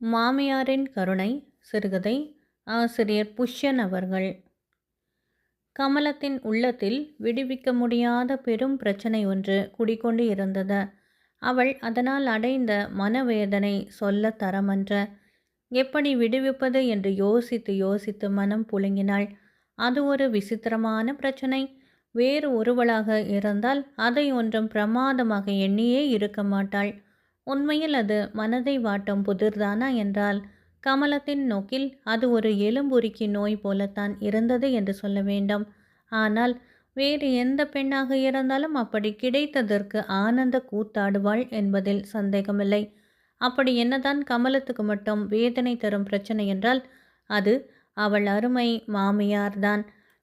மாமியாரின் கருணை சிறுகதை ஆசிரியர் புஷ்யன் அவர்கள். கமலத்தின் உள்ளத்தில் விடுவிக்க முடியாத பெரும் பிரச்சனை ஒன்று குடிக்கொண்டு இருந்தது. அவள் அதனால் அடைந்த மனவேதனை சொல்ல தரமன்ற எப்படி விடுவிப்பது? என்று யோசித்து யோசித்து மனம் புழுங்கினாள். அது ஒரு விசித்திரமான பிரச்சனை. வேறு ஒருவளாக இருந்தால் அதை ஒன்றும் பிரமாதமாக எண்ணியே இருக்க மாட்டாள். உண்மையில் அது மனதை வாட்டும் புதிர்தானா என்றால் கமலத்தின் நோக்கில் அது ஒரு எலும்புருக்கி நோய் போலத்தான் இருந்தது என்று சொல்ல வேண்டும். ஆனால் வேறு எந்த பெண்ணாக இருந்தாலும் அப்படி கிடைத்ததற்கு ஆனந்த கூத்தாடுவாள் என்பதில் சந்தேகமில்லை. அப்படி என்னதான் கமலத்துக்கு மட்டும் வேதனை தரும் பிரச்சனை என்றால் அது அவள் அருமை மாமியார்தான்.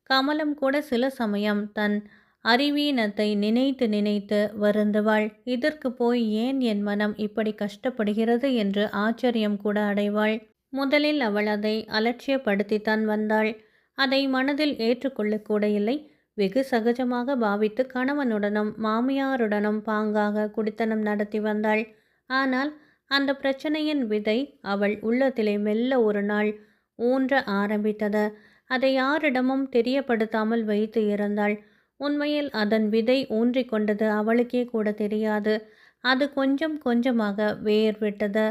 கமலம் கூட சில சமயம் தன் அறிவீனத்தை நினைத்து நினைத்து வருந்துவாள். இதற்கு போய் ஏன் என் மனம் இப்படி கஷ்டப்படுகிறது? என்று ஆச்சரியம் கூட அடைவாள். முதலில் அவள் அதை அலட்சியப்படுத்தித்தான் வந்தாள். அதை மனதில் ஏற்றுக்கொள்ளக்கூட இல்லை. வெகு சகஜமாக பாவித்து கணவனுடனும் மாமியாருடனும் பாங்காக குடித்தனம் நடத்தி வந்தாள். ஆனால் அந்த பிரச்சனையின் விதை அவள் உள்ளத்திலே மெல்ல ஒரு நாள் ஊன்ற ஆரம்பித்தது. அதை யாரிடமும் தெரியப்படுத்தாமல் வைத்து இருந்தாள். உண்மையில் அதன் விதை ஊன்றி கொண்டது அவளுக்கே கூட தெரியாது. அது கொஞ்சம் கொஞ்சமாக வேர் விட்டது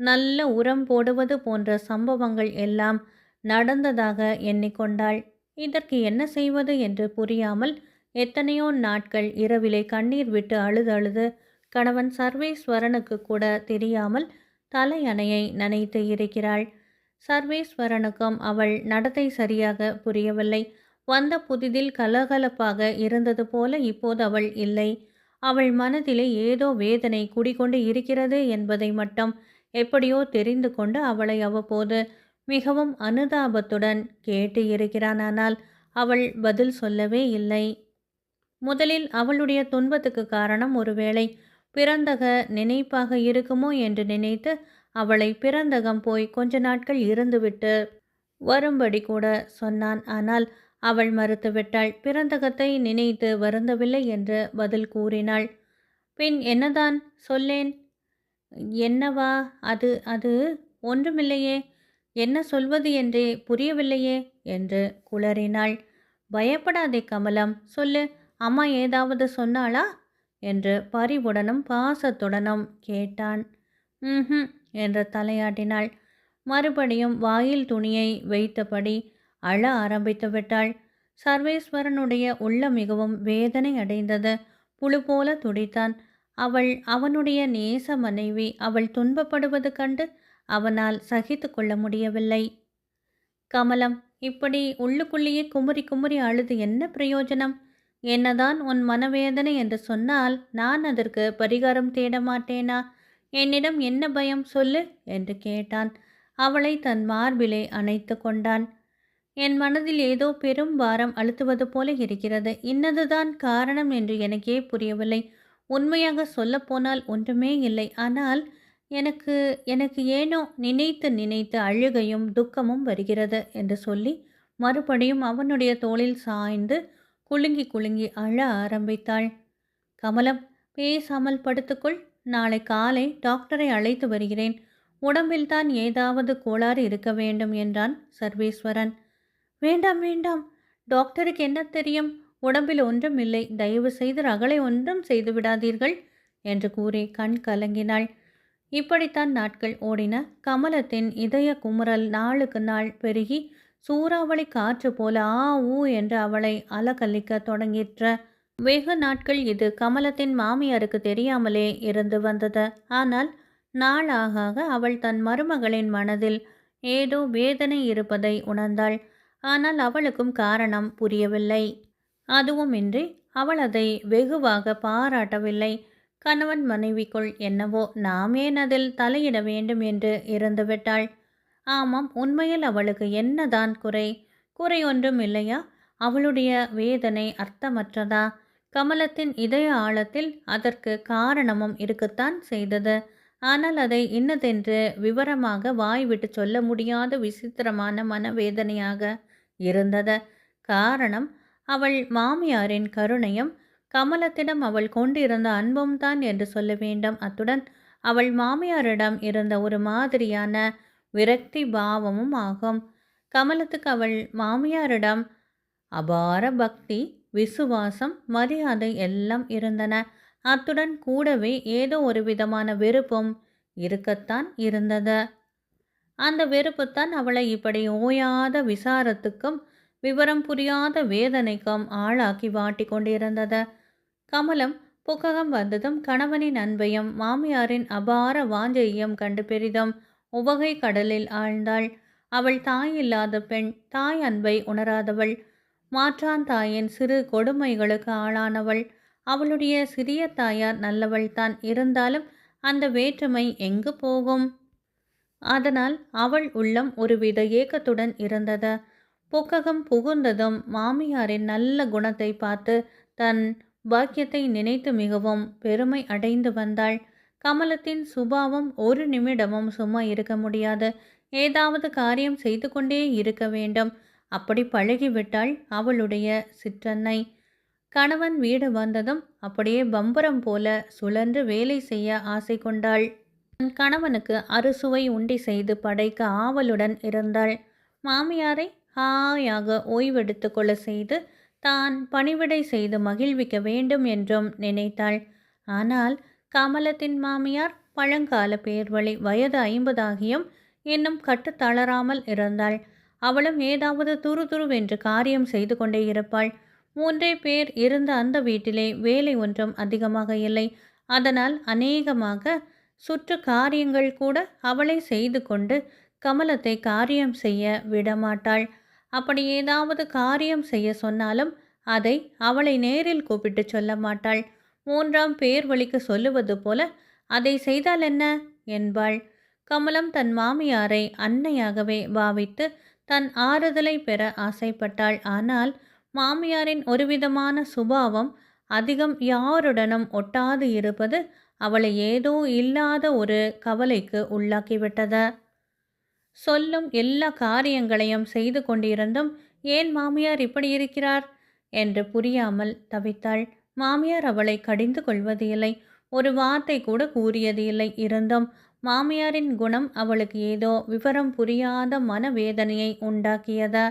நல்ல உரம் போடுவது போன்ற சம்பவங்கள் எல்லாம் நடந்ததாக எண்ணிக்கொண்டாள். இதற்கு என்ன செய்வது என்று புரியாமல் எத்தனையோ நாட்கள் இரவிலே கண்ணீர் விட்டு அழுது அழுது கணவன் சர்வேஸ்வரனுக்கு கூட தெரியாமல் தலையணையை நனைத்து இருக்கிறாள். சர்வேஸ்வரனுக்கும் அவள் நடத்தை சரியாக புரியவில்லை. வந்த புதிதில் கலகலப்பாக இருந்தது போல இப்போது அவள் இல்லை. அவள் மனதிலே ஏதோ வேதனை குடிகொண்டு இருக்கிறது என்பதை மட்டும் எப்படியோ தெரிந்து கொண்டு அவளை அவ்வப்போது மிகவும் அனுதாபத்துடன் கேட்டு இருக்கிறான். ஆனால் அவள் பதில் சொல்லவே இல்லை. முதலில் அவளுடைய துன்பத்துக்கு காரணம் ஒருவேளை பிறந்தக நினைப்பாக இருக்குமோ என்று நினைத்து அவளை பிறந்தகம் போய் கொஞ்ச நாட்கள் இருந்துவிட்டு வரும்படி கூட சொன்னான். ஆனால் அவள் மறுத்துவிட்டாள். பிறந்தகத்தை நினைத்து வருந்தவில்லை என்று பதில் கூறினாள். பின் என்னதான்? சொல்லேன். என்னவா? அது அது ஒன்றுமில்லையே. என்ன சொல்வது என்றே புரியவில்லையே என்று குளறினாள். பயப்படாதே கமலம். சொல்லு. அம்மா ஏதாவது சொன்னாளா? என்று பரிவுடனும் பாசத்துடனும் கேட்டான். ம் என்று தலையாட்டினாள். மறுபடியும் வாயில் துணியை வைத்தபடி அழ ஆரம்பித்து விட்டாள் சர்வேஸ்வரனுடைய உள்ள மிகவும் வேதனை அடைந்தது. புழு போல துடித்தான். அவள் அவனுடைய நேச மனைவி அவள் துன்பப்படுவது கண்டு அவனால் சகித்து கொள்ள முடியவில்லை. கமலம் இப்படி உள்ளுக்குள்ளேயே குமுறி குமுறி அழுது என்ன பிரயோஜனம்? என்னதான் உன் மனவேதனை என்று சொன்னால் நான் அதற்கு பரிகாரம் தேட மாட்டேனா? என்னிடம் என்ன பயம்? சொல்லு என்று கேட்டான். அவளை தன் மார்பிலே அணைத்து கொண்டான். என் மனதில் ஏதோ பெரும் பாரம் அழுத்துவது போல இருக்கிறது. இன்னதுதான் காரணம் என்று எனக்கே புரியவில்லை. உண்மையாக சொல்லப்போனால் ஒன்றுமே இல்லை. ஆனால் எனக்கு எனக்கு ஏனோ நினைத்து நினைத்து அழுகையும் துக்கமும் வருகிறது என்று சொல்லி மறுபடியும் அவனுடைய தோளில் சாய்ந்து குலுங்கி குலுங்கி அழ ஆரம்பித்தாள். கமலம் பேசாமல் படுத்துக்கொள். நாளை காலை டாக்டரை அழைத்து வருகிறேன். உடம்பில்தான் ஏதாவது கோளாறு இருக்க வேண்டும் என்றான் சர்வேஸ்வரன். வேண்டாம் வேண்டாம். டாக்டருக்கு என்ன தெரியும்? உடம்பில் ஒன்றும் இல்லை. தயவு செய்து ரகளை ஒன்றும் செய்து விடாதீர்கள் என்று கூறி கண் கலங்கினாள். இப்படித்தான் நாட்கள் ஓடின. கமலத்தின் இதய குமுறல் நாளுக்கு நாள் பெருகி சூறாவளி காற்று போல ஆ ஊ என்று அவளை அலகல்லிக்க தொடங்கிற்ற. வெகு நாட்கள் இது கமலத்தின் மாமியாருக்கு தெரியாமலே இருந்து வந்தது. ஆனால் நாளாக அவள் தன் மருமகளின் மனதில் ஏதோ வேதனை இருப்பதை உணர்ந்தாள். ஆனால் அவளுக்கும் காரணம் புரியவில்லை. அதுவுமின்றி அவள் அதை வெகுவாக பாராட்டவில்லை. கணவன் மனைவிக்குள் என்னவோ நாம் ஏன் அதில் தலையிட வேண்டும் என்று இருந்துவிட்டாள். ஆமாம் உண்மையில் அவளுக்கு என்னதான் குறை? குறை ஒன்றும் இல்லையா? அவளுடைய வேதனை அர்த்தமற்றதா? கமலத்தின் இதய ஆழத்தில் அதற்கு காரணமும் இருக்கத்தான் செய்தது. ஆனால் அதை இன்னதென்று விவரமாக வாய்விட்டு சொல்ல முடியாத விசித்திரமான மனவேதனையாக இருந்தது. காரணம் அவள் மாமியாரின் கருணையும் கமலத்திடம் அவள் கொண்டிருந்த அன்பும் தான் என்று சொல்ல வேண்டும். அத்துடன் அவள் மாமியாரிடம் இருந்த ஒரு மாதிரியான விரக்தி பாவமும் ஆகும். கமலத்துக்கு அவள் மாமியாரிடம் அபார பக்தி விசுவாசம் மரியாதை எல்லாம் இருந்தன. அத்துடன் கூடவே ஏதோ ஒரு விதமான வெறுப்பும் இருக்கத்தான் இருந்தது. அந்த வெறுப்புத்தான் அவளை இப்படி ஓயாத விசாரத்துக்கும் விவரம் புரியாத வேதனைக்கும் ஆளாக்கி வாட்டி கொண்டிருந்தது. கமலம் புக்ககம் வந்ததும் கணவனின் அன்பையும் மாமியாரின் அபார வாஞ்சையும் கண்டு பெரிதும் உவகை கடலில் ஆழ்ந்தாள். அவள் தாய் இல்லாத பெண் தாய் அன்பை உணராதவள். மாற்றான் தாயின் சிறு கொடுமைகளுக்கு ஆளானவள். அவளுடைய சிறிய தாயார் நல்லவள் தான் இருந்தாலும் அந்த வேற்றுமை எங்கு போகும்? அதனால் அவள் உள்ளம் ஒருவித ஏக்கத்துடன் இருந்தது. புக்ககம் புகுந்ததும் மாமியாரின் நல்ல குணத்தை பார்த்து தன் பாக்கியத்தை நினைத்து மிகவும் பெருமை அடைந்து வந்தாள். கமலத்தின் சுபாவம் ஒரு நிமிடமும் சும்மா இருக்க முடியாது. ஏதாவது காரியம் செய்து கொண்டே இருக்க வேண்டும். அப்படி பழகிவிட்டாள் அவளுடைய சிற்றன்னை. கணவன் வீடு வந்ததும் அப்படியே பம்பரம் போல சுழன்று வேலை செய்ய ஆசை கொண்டாள். தன் கணவனுக்கு அறுசுவை உண்டி செய்து படைக்க ஆவலுடன் இருந்தாள். மாமியாரை ஹாயாக ஓய்வெடுத்து கொள்ள செய்து தான் பணிவிடை செய்து மகிழ்விக்க வேண்டும் என்றும் நினைத்தாள். ஆனால் கமலத்தின் மாமியார் பழங்கால பேர்வழி வயது ஐம்பதாகியும் இன்னும் கட்டு தளராமல் இருந்தாள். அவளும் ஏதாவது துரு துருவென்று காரியம் செய்து கொண்டே இருப்பாள். மூன்றே பேர் இருந்த அந்த வீட்டிலே வேலை ஒன்றும் அதிகமாக இல்லை. அதனால் அநேகமாக சுற்று காரியங்கள் கூட அவளை செய்து கொண்டு கமலத்தை காரியம் செய்ய விடமாட்டாள். அப்படி ஏதாவது காரியம் செய்ய சொன்னாலும் அதை அவளை நேரில் கூப்பிட்டு சொல்ல மாட்டாள். மூன்றாம் பேர் வழிக்கு சொல்லுவது போல அதை செய்தால் என்ன? என்பாள். கமலம் தன் மாமியாரை அன்னையாகவே பாவித்து தன் ஆறுதலை பெற ஆசைப்பட்டாள். ஆனால் மாமியாரின் ஒருவிதமான சுபாவம் அதிகம் யாருடனும் ஒட்டாது இருப்பது அவளை ஏதோ இல்லாத ஒரு கவலைக்கு உள்ளாக்கிவிட்டது. சொல்லும் எல்லா காரியங்களையும் செய்து கொண்டிருந்தும் ஏன் மாமியார் இப்படி இருக்கிறார்? என்று புரியாமல் தவித்தாள். மாமியார் அவளை கடிந்து கொள்வது இல்லை ஒரு வார்த்தை கூட கூறியது இல்லை இருந்தும் மாமியாரின் குணம் அவளுக்கு ஏதோ விவரம் புரியாத மனவேதனையை உண்டாக்கியது.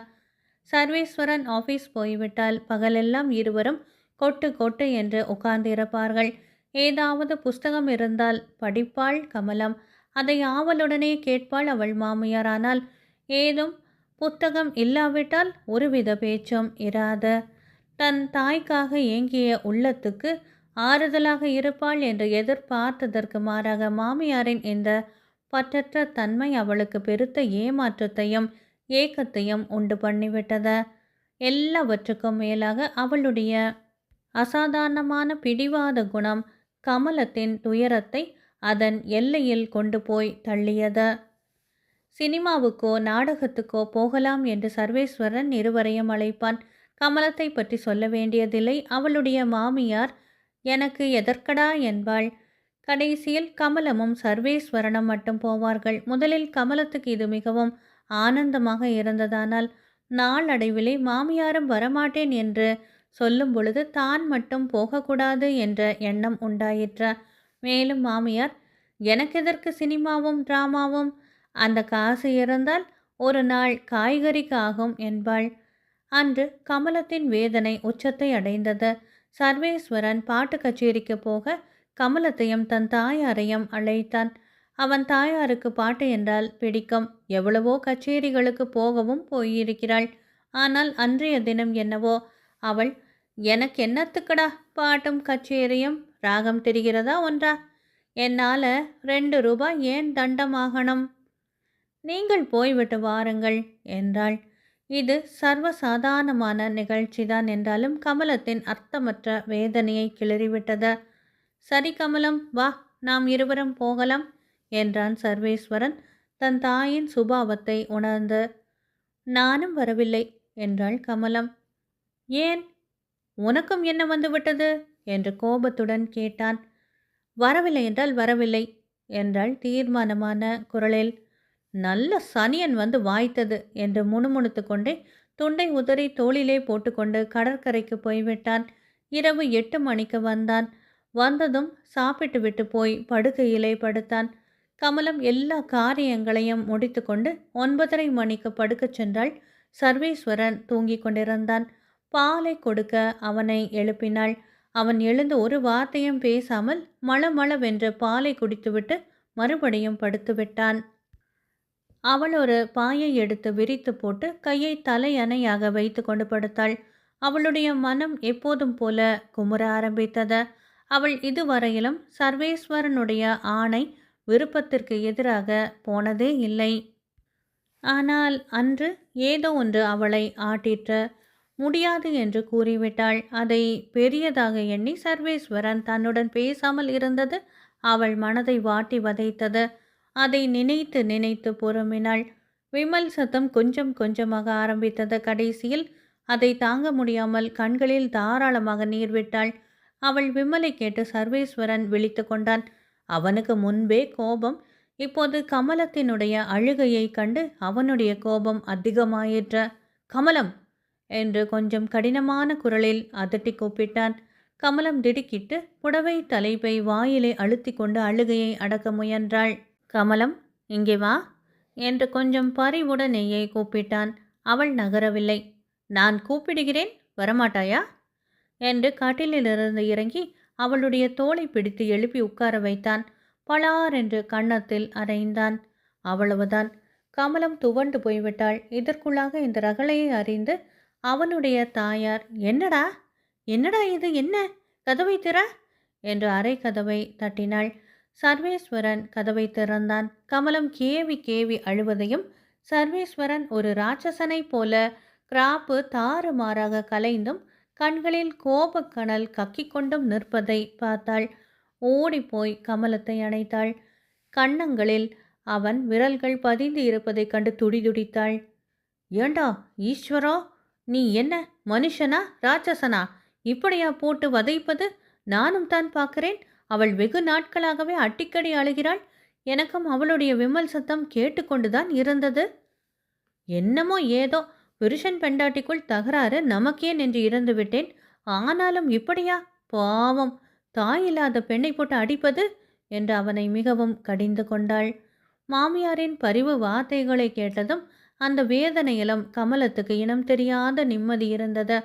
சர்வேஸ்வரன் ஆஃபீஸ் போய்விட்டால் பகலெல்லாம் இருவரும் கொட்டு கொட்டு என்று உட்கார்ந்திருப்பார்கள். ஏதாவது புஸ்தகம் இருந்தால் படிப்பாள் கமலம். அதை ஆவலுடனே கேட்பாள் அவள் மாமியார் ஆனால் ஏதும் புத்தகம் இல்லாவிட்டால் ஒருவித பேச்சும் இராத. தன் தாய்க்காக ஏங்கிய உள்ளத்துக்கு ஆறுதலாக இருப்பாள் என்று எதிர்பார்த்ததற்கு மாறாக மாமியாரின் இந்த பற்றற்ற தன்மை அவளுக்கு பெருத்த ஏமாற்றத்தையும் ஏக்கத்தையும் உண்டு பண்ணிவிட்டது. எல்லாவற்றுக்கும் மேலாக அவளுடைய அசாதாரணமான பிடிவாத குணம் கமலத்தின் துயரத்தை அதன் எல்லையில் கொண்டு போய் தள்ளியது. சினிமாவுக்கோ நாடகத்துக்கோ போகலாம் என்று சர்வேஸ்வரன் இருவரையும் அழைப்பான். கமலத்தை பற்றி சொல்ல வேண்டியதில்லை. அவளுடைய மாமியார் எனக்கு எதற்கடா என்பாள்? கடைசியில் கமலமும் சர்வேஸ்வரனும் மட்டும் போவார்கள். முதலில் கமலத்துக்கு இது மிகவும் ஆனந்தமாக இருந்ததானால் நாளடைவிலே மாமியாரும் வரமாட்டேன் என்று சொல்லும் பொழுது தான் மட்டும் போகக்கூடாது என்ற எண்ணம் உண்டாயிற்ற. மேலும் மாமியார் எனக்கு எதற்கு சினிமாவும் டிராமாவும்? அந்த காசு இருந்தால் ஒரு நாள் காய்கறிக்கு ஆகும் என்பாள். அன்று கமலத்தின் வேதனை உச்சத்தை அடைந்தது. சர்வேஸ்வரன் பாட்டு கச்சேரிக்கு போக கமலத்தையும் தன் தாயாரையும் அழைத்தான். அவன் தாயாருக்கு பாட்டு என்றால் பிடிக்கும். எவ்வளவோ கச்சேரிகளுக்கு போகவும் போயிருக்கிறாள். ஆனால் அன்றைய தினம் என்னவோ அவள் எனக்கு என்னத்துக்கடா பாட்டும் கச்சேரியும் ராகம் தெரிகிறதா ஒன்றா? என்னால் ரெண்டு ரூபாய் ஏன் தண்டமாகணும்? நீங்கள் போய்விட்டு வாருங்கள் என்றாள். இது சர்வசாதாரணமான நிகழ்ச்சிதான் என்றாலும் கமலத்தின் அர்த்தமற்ற வேதனையை கிளறிவிட்டது. சரி கமலம் வா நாம் இருவரும் போகலாம் என்றான் சர்வேஸ்வரன் தன் தாயின் சுபாவத்தை உணர்ந்து. நானும் வரவில்லை என்றாள் கமலம். ஏன்? உனக்கும் என்ன வந்துவிட்டது என்று கோபத்துடன் கேட்டான். வரவில்லை என்றால் வரவில்லை என்றாள் தீர்மானமான குரலில். நல்ல சனியன் வந்து வாய்த்தது என்று முணுமுணுத்து கொண்டே துண்டை உதறி தோளிலே போட்டுக்கொண்டு கடற்கரைக்கு போய்விட்டான். இரவு எட்டு மணிக்கு வந்தான். வந்ததும் சாப்பிட்டு விட்டு போய் படுக்கையிலே படுத்தான். கமலம் எல்லா காரியங்களையும் முடித்துக்கொண்டு ஒன்பதரை மணிக்கு படுக்கச் சென்றால் சர்வேஸ்வரன் தூங்கிக் கொண்டிருந்தான். பாலை கொடுக்க அவனை எழுப்பினாள். அவன் எழுந்து ஒரு வார்த்தையும் பேசாமல் மளமளவென்று பாலை குடித்துவிட்டு மறுபடியும் படுத்துவிட்டான். அவள் ஒரு பாயை எடுத்து விரித்து போட்டு கையை தலையணையாக வைத்து கொண்டு படுத்தாள். அவளுடைய மனம் எப்போதும் போல குமுற ஆரம்பித்தது. அவள் இதுவரையிலும் சர்வேஸ்வரனுடைய ஆணை விருப்பத்திற்கு எதிராக போனதே இல்லை. ஆனால் அன்று ஏதோ ஒன்று அவளை ஆட்டிற்று. முடியாது என்று கூறிவிட்டாள். அதை பெரியதாக எண்ணி சர்வேஸ்வரன் தன்னுடன் பேசாமல் இருந்தது. அவள் மனதை வாட்டி வதைத்தது. அதை நினைத்து நினைத்து பொறுமினாள். விமல் சத்தம் கொஞ்சம் கொஞ்சமாக ஆரம்பித்தது. கடைசியில் அதை தாங்க முடியாமல் கண்களில் தாராளமாக நீர் விட்டாள். அவள் விமலை கேட்டு சர்வேஸ்வரன் விழித்து கொண்டான். அவனுக்கு முன்பே கோபம். இப்போது கமலத்தினுடைய அழுகையை கண்டு அவனுடைய கோபம் அதிகமாயிற்ற. கமலம் என்று கொஞ்சம் கடினமான குரலில் அதட்டி கூப்பிட்டான். கமலம் திடுக்கிட்டு புடவை தலைப்பை வாயிலை அழுத்தி கொண்டு அழுகையை அடக்க முயன்றாள். கமலம் இங்கே வா என்று கொஞ்சம் பறிவுடனேயே கூப்பிட்டான். அவள் நகரவில்லை. நான் கூப்பிடுகிறேன் வரமாட்டாயா? என்று கட்டிலிலிருந்து இறங்கி அவளுடைய தோலை பிடித்து எழுப்பி உட்கார வைத்தான். பலார் என்று கன்னத்தில் அரைந்தான் அவ்வளவுதான். கமலம் துவண்டு போய்விட்டாள். இதற்குள்ளாக இந்த ரகளையை அறிந்து அவனுடைய தாயார் என்னடா? என்னடா இது? என்ன? கதவை திற? என்று அரை கதவை தட்டினாள். சர்வேஸ்வரன் கதவை திறந்தான். கமலம் கேவி கேவி அழுவதையும் சர்வேஸ்வரன் ஒரு ராட்சசனைப் போல கிராப்பு தாறுமாறாக கலைந்தும் கண்களில் கோபக்கணல் கக்கிக்கொண்டும் நிற்பதை பார்த்தாள். ஓடிப்போய் கமலத்தை அணைத்தாள். கன்னங்களில் அவன் விரல்கள் பதிந்து இருப்பதைக் கண்டு துடிதுடித்தாள். ஏண்டா ஈஸ்வரா? நீ என்ன மனுஷனா ராட்சசனா? இப்படியா போட்டு வதைப்பது? நானும் தான் பார்க்கிறேன். அவள் வெகு நாட்களாகவே அடிக்கடி அழுகிறாள். எனக்கும் அவளுடைய விமல் சத்தம் கேட்டுக்கொண்டுதான் இருந்தது. என்னமோ ஏதோ புருஷன் பெண்டாட்டிக்குள் தகராறு நமக்கே நின்று இறந்து விட்டேன். ஆனாலும் இப்படியா? பாவம். தாயில்லாத பெண்ணை போட்டு அடிப்பது? என்று அவனை மிகவும் கடிந்து கொண்டாள். மாமியாரின் பரிவு வார்த்தைகளை கேட்டதும் அந்த வேதனையிலும் கமலத்துக்கு இனம் தெரியாத நிம்மதி இருந்தது.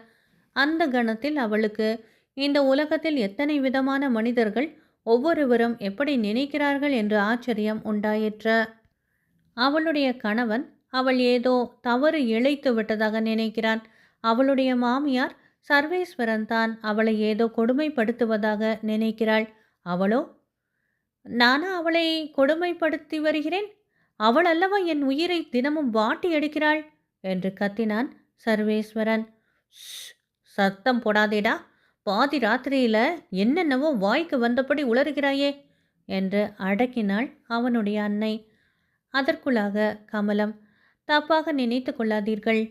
அந்த கணத்தில் அவளுக்கு இந்த உலகத்தில் எத்தனை விதமான மனிதர்கள் ஒவ்வொருவரும் எப்படி நினைக்கிறார்கள் என்று ஆச்சரியம் உண்டாயிற்று. அவளுடைய கணவன் அவள் ஏதோ தவறு இழைத்து விட்டதாக நினைக்கிறான். அவளுடைய மாமியார் சர்வேஸ்வரன் தான் அவளை ஏதோ கொடுமைப்படுத்துவதாக நினைக்கிறாள். அவளோ? நானா அவளை கொடுமைப்படுத்தி வருகிறேன்? அவள் அல்லவா என் உயிரை தினமும் வாட்டி எடுக்கிறாள்? என்று கத்தினான் சர்வேஸ்வரன். சத்தம் போடாதேடா. பாதி ராத்திரியில் என்னென்னவோ வாய்க்கு வந்தபடி உளறுகிறாயே என்று அடக்கினாள் அவனுடைய அன்னை. அதற்குள்ளாக கமலம் தப்பாக நினைத்து கொள்ளாதீர்கள்.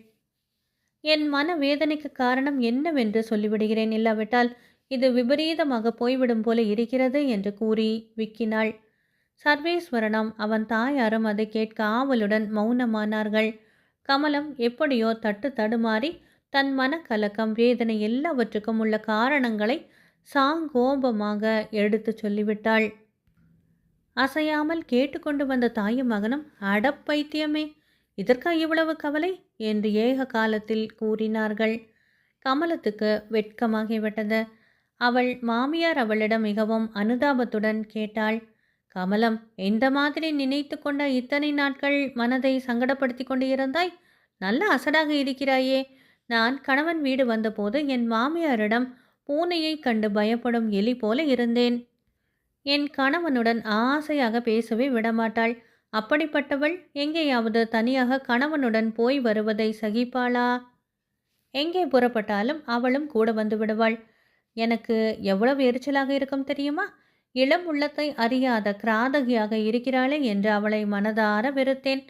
என் மன வேதனைக்கு காரணம் என்னவென்று சொல்லிவிடுகிறேன் இல்லாவிட்டால் இது விபரீதமாக போய்விடும் போல இருக்கிறது என்று கூறி விக்கினாள். சர்வேஸ்வரனும். அவன் தாயாரும் அதை கேட்க ஆவலுடன் மௌனமானார்கள். கமலம் எப்படியோ தட்டு தடுமாறி தன் மனக்கலக்கம் வேதனை எல்லாவற்றுக்கும் உள்ள காரணங்களை சாங்கோபமாக எடுத்து சொல்லிவிட்டாள். அசையாமல் கேட்டுக்கொண்டு வந்த தாயும் மகனும் அடப்பைத்தியமே இதற்கா இவ்வளவு கவலை? என்று ஏக காலத்தில் கூறினார்கள். கமலத்துக்கு வெட்கமாகிவிட்டது. அவள் மாமியார் அவளிடம் மிகவும் அனுதாபத்துடன் கேட்டாள். கமலம் எந்த மாதிரி நினைத்து கொண்ட இத்தனை நாட்கள் மனதை சங்கடப்படுத்தி கொண்டு இருந்தாய் நல்ல அசடாக இருக்கிறாயே. நான் கணவன் வீடு வந்தபோது என் மாமியாரிடம் பூனையை கண்டு பயப்படும் எலி போல இருந்தேன். என் கணவனுடன் ஆசையாக பேசவே விடமாட்டாள். அப்படிப்பட்டவள் எங்கேயாவது தனியாக கணவனுடன் போய் வருவதை சகிப்பாளா? எங்கே புறப்பட்டாலும் அவளும் கூட வந்து விடுவாள். எனக்கு எவ்வளவு எரிச்சலாக இருக்கும் தெரியுமா? இளம் உள்ளத்தை அறியாத கிராதகியாக இருக்கிறாளே என்று அவளை மனதார வெறுத்தேன்.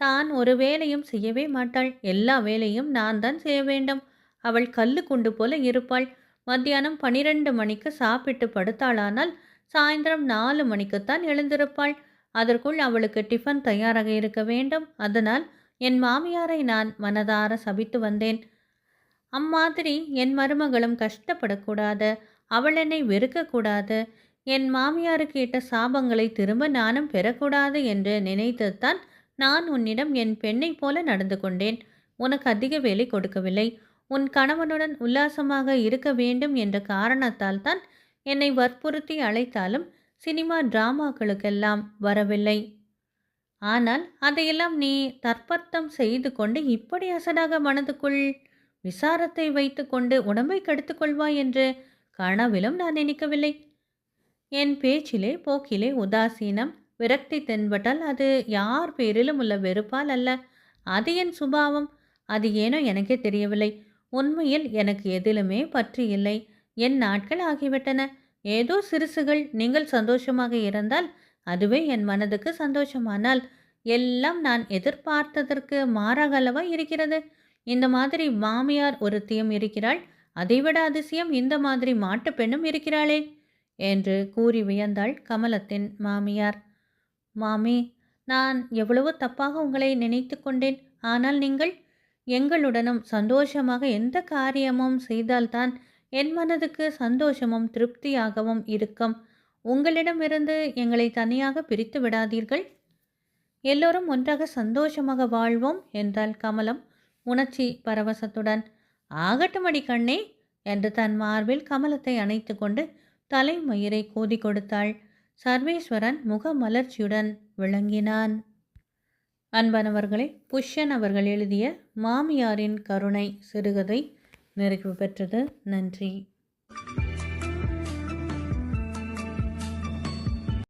தான் ஒரு வேலையும் செய்யவே மாட்டாள். எல்லா வேலையும் நான் தான் செய்ய வேண்டும். அவள் கல்லு குண்டு போல இருப்பாள். மத்தியானம் பனிரெண்டு மணிக்கு சாப்பிட்டு படுத்தாளானால் சாயந்தரம் நாலு மணிக்குத்தான் எழுந்திருப்பாள். அதற்குள் அவளுக்கு டிஃபன் தயாராக இருக்க வேண்டும். அதனால் என் மாமியாரை நான் மனதார சபித்து வந்தேன். அம்மாதிரி என் மருமகளும் கஷ்டப்படக்கூடாது. அவள் என்னை வெறுக்கக்கூடாது. என் மாமியாருக்கு இட்ட சாபங்களை திரும்ப நானும் பெறக்கூடாது என்று நினைத்துத்தான் நான் உன்னிடம் என் பெண்ணைப் போல நடந்து கொண்டேன். உனக்கு அதிக வேலை கொடுக்கவில்லை. உன் கணவனுடன் உல்லாசமாக இருக்க வேண்டும் என்ற காரணத்தால் தான் என்னை வற்புறுத்தி அழைத்தாலும் சினிமா டிராமாக்களுக்கெல்லாம் வரவில்லை. ஆனால் அதையெல்லாம் நீ தற்பர்த்தம் செய்து கொண்டு இப்படி அசடாக மனதுக்குள் விசாரத்தை வைத்துக்கொண்டு உடம்பை கெடுத்துக்கொள்வாய் என்று கனவிலும் நான் நினைக்கவில்லை. என் பேச்சிலே போக்கிலே உதாசீனம். விரக்தி தென்பட்டால் அது யார் பேரிலும் உள்ள வெறுப்பால் அல்ல. அது என் சுபாவம். அது ஏனோ எனக்கே தெரியவில்லை. உண்மையில் எனக்கு எதிலுமே பற்றி இல்லை. என் நாட்கள் ஆகிவிட்டன. ஏதோ சிறுசுகள் நீங்கள் சந்தோஷமாக இருந்தால் அதுவே என் மனதுக்கு சந்தோஷமானால் எல்லாம் நான் எதிர்பார்த்ததற்கு மாறாக அல்லவா இருக்கிறது? இந்த மாதிரி மாமியார் ஒருத்தியும் இருக்கிறாள். அதைவிட அதிசயம் இந்த மாதிரி மாட்டுப் பெண்ணும் இருக்கிறாளே. என்று கூறி வியந்தாள் கமலத்தின் மாமியார். மாமி நான் எவ்வளவோ தப்பாக உங்களை நினைத்து கொண்டேன். ஆனால் நீங்கள் எங்களுடனும் சந்தோஷமாக எந்த காரியமும் செய்தால்தான் என் மனதுக்கு சந்தோஷமும் திருப்தியாகவும் இருக்கும். உங்களிடமிருந்து எங்களை தனியாக பிரித்து விடாதீர்கள். எல்லோரும் ஒன்றாக சந்தோஷமாக வாழ்வோம் என்றாள் கமலம் உணர்ச்சி பரவசத்துடன். ஆகட்டும் அடி கண்ணே என்று தன் மார்பில் கமலத்தை அணைத்து கொண்டு தலைமயிரை கோதி கொடுத்தாள். சர்வேஸ்வரன் முகமலர்ச்சியுடன் விளங்கினான். அன்பனவர்களே புஷ்யன் அவர்கள் எழுதிய மாமியாரின் கருணை சிறுகதை நிறைவு பெற்றது. நன்றி.